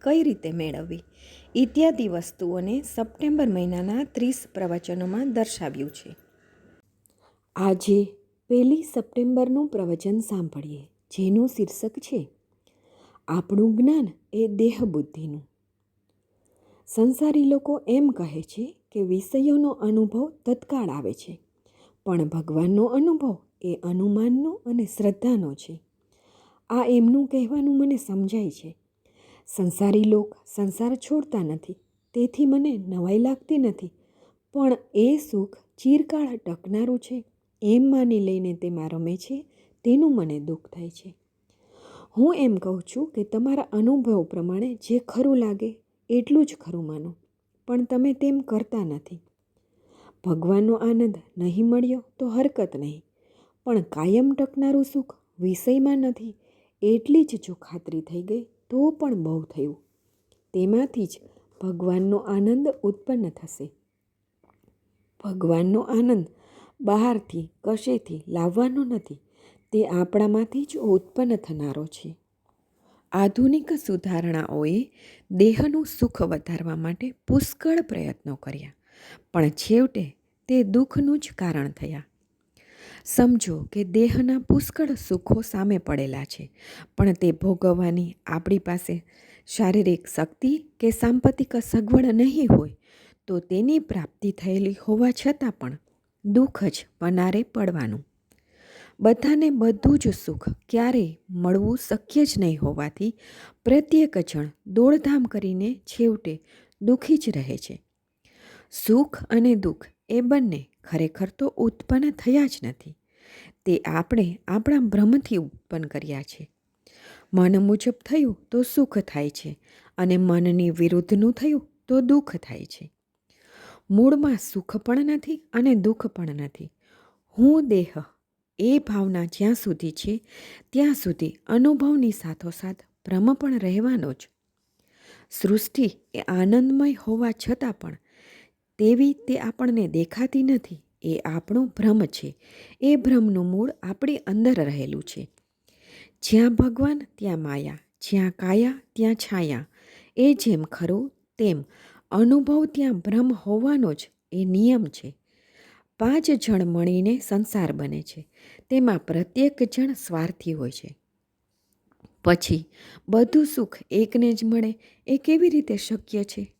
કઈ રીતે મેળવવી? ઇત્યાદિ વસ્તુઓને સપ્ટેમ્બર મહિનાના ત્રીસ પ્રવચનોમાં દર્શાવ્યું છે. આજે પહેલી સપ્ટેમ્બરનું પ્રવચન સાંભળીએ, જેનું શીર્ષક છે, આપણું જ્ઞાન એ દેહબુદ્ધિનું. સંસારી લોકો એમ કહે છે કે વિષયોનો અનુભવ તત્કાળ આવે છે, પણ ભગવાનનો અનુભવ એ અનુમાનનો અને શ્રદ્ધાનો છે. આ એમનું કહેવાનું મને સમજાય છે. સંસારી લોક સંસાર છોડતા નથી, તેથી મને નવાઈ લાગતી નથી. પણ એ સુખ ચિરકાળ ટકનારું છે, એમ માની લઈને તેમાં રમે છે, તેનું મને દુઃખ થાય છે. હું એમ કહું છું કે તમારા અનુભવ પ્રમાણે જે ખરું લાગે, એટલું જ ખરું માનો, પણ તમે તેમ કરતા નથી. ભગવાનનો આનંદ નહીં મળ્યો તો હરકત નહીં, પણ કાયમ ટકનારું સુખ વિષયમાં નથી, એટલી જ જો ખાતરી થઈ ગઈ તો પણ બહુ થયું. તેમાંથી જ ભગવાનનો આનંદ ઉત્પન્ન થશે. ભગવાનનો આનંદ બહારથી, કશેથી લાવવાનો નથી. તે આપણામાંથી જ ઉત્પન્ન થનારો છે. આધુનિક સુધારણાઓએ દેહનું સુખ વધારવા માટે પુષ્કળ પ્રયત્નો કર્યા, પણ છેવટે તે દુઃખનું જ કારણ થયા. સમજો કે દેહના પુષ્કળ સુખો સામે પડેલા છે, પણ તે ભોગવવાની આપણી પાસે શારીરિક શક્તિ કે સાંપતિક સગવડ નહીં હોય, તો તેની પ્રાપ્તિ થયેલી હોવા છતાં પણ દુઃખ જ પનારે પડવાનું. બધાને બધું જ સુખ ક્યારેય મળવું શક્ય જ નહીં હોવાથી પ્રત્યેક જણ દોડધામ કરીને છેવટે દુઃખી જ રહે છે. સુખ અને દુઃખ એ બંને ખરેખર તો ઉત્પન્ન થયા જ નથી. તે આપણે આપણા ભ્રમથી ઉત્પન્ન કર્યા છે. મન મુજબ થયું તો સુખ થાય છે અને મનની વિરુદ્ધનું થયું તો દુઃખ થાય છે. મૂળમાં સુખ પણ નથી અને દુઃખ પણ નથી. હું દેહ એ ભાવના જ્યાં સુધી છે, ત્યાં સુધી અનુભવની સાથોસાથ ભ્રમ પણ રહેવાનો જ. સૃષ્ટિ એ આનંદમય હોવા છતાં પણ તેવી તે આપણને દેખાતી નથી. એ આપણો ભ્રમ છે. એ ભ્રમનું મૂળ આપણી અંદર રહેલું છે. જ્યાં ભગવાન, ત્યાં માયા. જ્યાં કાયા, ત્યાં છાયા. એ જેમ ખરું તેમ અનુભવ ત્યાં ભ્રમ હોવાનો જ એ નિયમ છે. પાંચ જણ મળીને સંસાર બને છે. તેમાં પ્રત્યેક જણ સ્વાર્થી હોય છે. પછી બધું સુખ એકને જ મળે. એ કેવી રીતે શક્ય છે?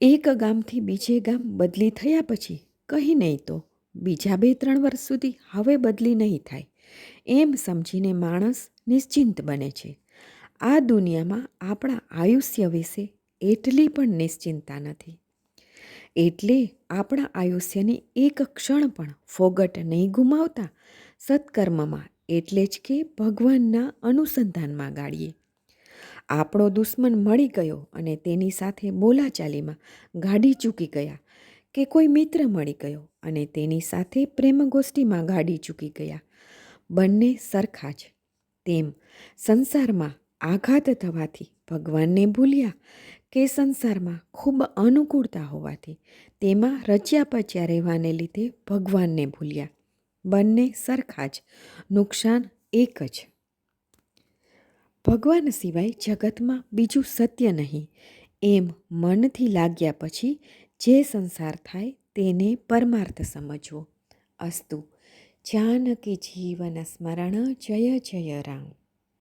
એક ગામથી બીજે ગામ બદલી થયા પછી કહી નહીં તો બીજા બે ત્રણ વર્ષ સુધી હવે બદલી નહીં થાય. એમ સમજીને માણસ નિશ્ચિંત બને છે. આ દુનિયામાં આપણા આયુષ્ય વિશે એટલી પણ નિશ્ચિંતા નથી. એટલે આપણા આયુષ્યની એક ક્ષણ પણ ફોગટ નહીં ગુમાવતા સત્કર્મમાં એટલે જ કે ભગવાનના અનુસંધાનમાં ગાડીએ આપણો દુશ્મન મળી ગયો અને તેની સાથે બોલાચાલીમાં ગાડી ચૂકી ગયા કે કોઈ મિત્ર મળી ગયો અને તેની સાથે પ્રેમગોષ્ઠીમાં ગાડી ચૂકી ગયા. બંને સરખા જ. તેમ સંસારમાં આઘાત થવાથી ભગવાનને ભૂલ્યા કે સંસારમાં ખૂબ અનુકૂળતા હોવાથી તેમાં રચ્યા પચ્યા રહેવાને લીધે ભગવાનને ભૂલ્યા. બંને સરખા જ. નુકસાન એક જ. ભગવાન સિવાય જગતમાં બીજું સત્ય નહીં. એમ મનથી લાગ્યા પછી જે સંસાર થાય તેને પરમાર્થ સમજવો. અસ્તુ, જાનકી જીવન સ્મરણ જય જય રામ.